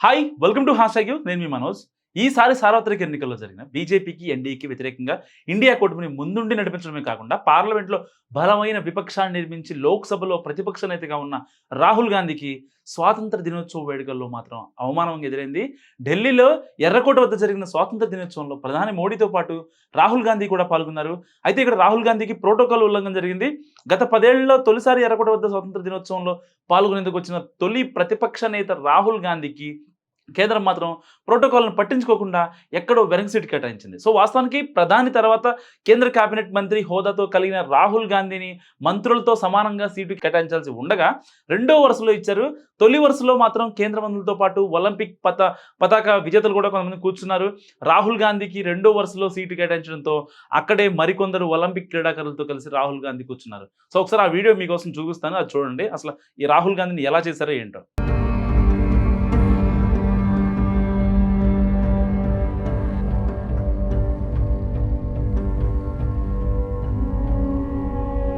Hi welcome to హాషాగ్యూ నేను మీ మనోజ్ ఈసారి సార్వత్రిక ఎన్నికల్లో జరిగిన బీజేపీకి ఎన్డీఏకి వ్యతిరేకంగా ఇండియా కూటమిని ముందుండి నడిపించడమే కాకుండా పార్లమెంట్లో బలమైన విపక్షాన్ని నిర్మించి లోక్సభలో ప్రతిపక్ష నేతగా ఉన్న రాహుల్ గాంధీకి స్వాతంత్ర దినోత్సవ వేడుకల్లో మాత్రం అవమానం ఎదురైంది. ఢిల్లీలో ఎర్రకోట వద్ద జరిగిన స్వాతంత్ర దినోత్సవంలో ప్రధాని మోడీతో పాటు రాహుల్ గాంధీ కూడా పాల్గొన్నారు. అయితే ఇక్కడ రాహుల్ గాంధీకి ప్రోటోకాల్ ఉల్లంఘన జరిగింది. గత పదేళ్ళలో తొలిసారి ఎర్రకోట వద్ద స్వాతంత్ర దినోత్సవంలో పాల్గొనేందుకు వచ్చిన తొలి ప్రతిపక్ష నేత రాహుల్ గాంధీకి కేంద్రం మాత్రం ప్రోటోకాల్ను పట్టించుకోకుండా ఎక్కడో వెనక సీట్ కేటాయించింది. సో వాస్తవానికి ప్రధాని తర్వాత కేంద్ర కేబినెట్ మంత్రి హోదాతో కలిగిన రాహుల్ గాంధీని మంత్రులతో సమానంగా సీటు కేటాయించాల్సి ఉండగా రెండో వరుసలో ఇచ్చారు. తొలి వరుసలో మాత్రం కేంద్ర మంత్రులతో పాటు ఒలింపిక్ పత పతాక విజేతలు కూడా కొంతమంది కూర్చున్నారు. రాహుల్ గాంధీకి రెండో వరుసలో సీటు కేటాయించడంతో అక్కడే మరికొందరు ఒలింపిక్ క్రీడాకారులతో కలిసి రాహుల్ గాంధీ కూర్చున్నారు. సో ఒకసారి ఆ వీడియో మీకోసం చూపిస్తాను. అది చూడండి. అసలు ఈ రాహుల్ గాంధీని ఎలా చేశారో ఏంటో.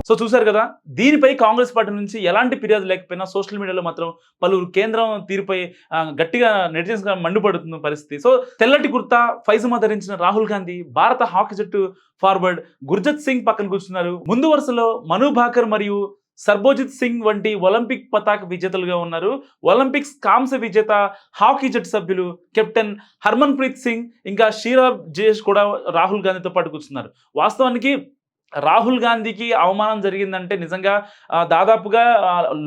సో చూశారు కదా దీనిపై కాంగ్రెస్ పార్టీ నుంచి ఎలాంటి ఫిర్యాదు లేకపోయినా సోషల్ మీడియాలో మాత్రం పలువురు కేంద్రం తీరుపై గట్టిగా నెటిజన్స్గా మండిపడుతున్న పరిస్థితి. సో తెల్లటి కుర్తా ఫైజమా ధరించిన రాహుల్ గాంధీ భారత హాకీ జట్టు ఫార్వర్డ్ గుర్జత్ సింగ్ పక్కన కూర్చున్నారు. ముందు వరుసలో మను భాకర్ మరియు సర్బోజిత్ సింగ్ వంటి ఒలింపిక్ పతాక విజేతలుగా ఉన్నారు. ఒలింపిక్స్ కాంస్య విజేత హాకీ జట్టు సభ్యులు కెప్టెన్ హర్మన్ ప్రీత్ సింగ్ ఇంకా షీరాబ్ జేష్ కూడా రాహుల్ గాంధీతో పాటు కూర్చున్నారు. వాస్తవానికి రాహుల్ గాంధీకి అవమానం జరిగిందంటే నిజంగా దాదాపుగా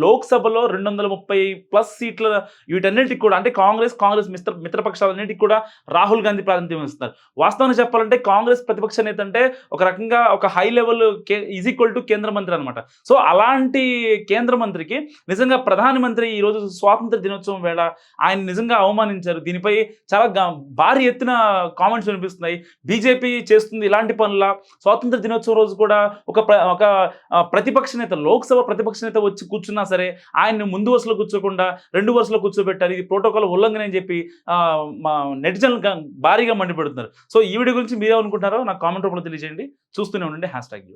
లోక్సభలో రెండు వందల ముప్పై ప్లస్ సీట్ల వీటన్నిటికి కూడా అంటే కాంగ్రెస్ కాంగ్రెస్ మిత్ర మిత్రపక్షాలన్నిటికీ కూడా రాహుల్ గాంధీ ప్రాతినిధ్యం ఇస్తున్నారు వాస్తవానికి చెప్పాలంటే కాంగ్రెస్ ప్రతిపక్ష నేత అంటే ఒక రకంగా ఒక high level is equal to కేంద్ర మంత్రి అనమాట సో అలాంటి కేంద్ర మంత్రికి నిజంగా ప్రధానమంత్రి ఈ రోజు స్వాతంత్ర దినోత్సవం వేళ ఆయన నిజంగా అవమానించారు. దీనిపై చాలా భారీ ఎత్తున కామెంట్స్ వినిపిస్తున్నాయి. బీజేపీ చేస్తుంది ఇలాంటి పనుల స్వాతంత్ర దినోత్సవం రోజు కూడా ఒక ఒక ప్రతిపక్ష నేత లోక్సభ ప్రతిపక్ష నేత వచ్చి కూర్చున్నా సరే ఆయన్ని ముందు వరుసలో కూర్చోకుండా రెండు వరుసలో కూర్చోబెట్టారు ఇది ప్రోటోకాల్ ఉల్లంఘన అని చెప్పి మా నెటిజన్లు భారీగా మండిపెడుతున్నారు. సో ఈ వీడియో గురించి మీరు నాకు కామెంట్ రూపంలో తెలియజేయండి. చూస్తూనే ఉండండి హ్యాష్ ట్యాగ్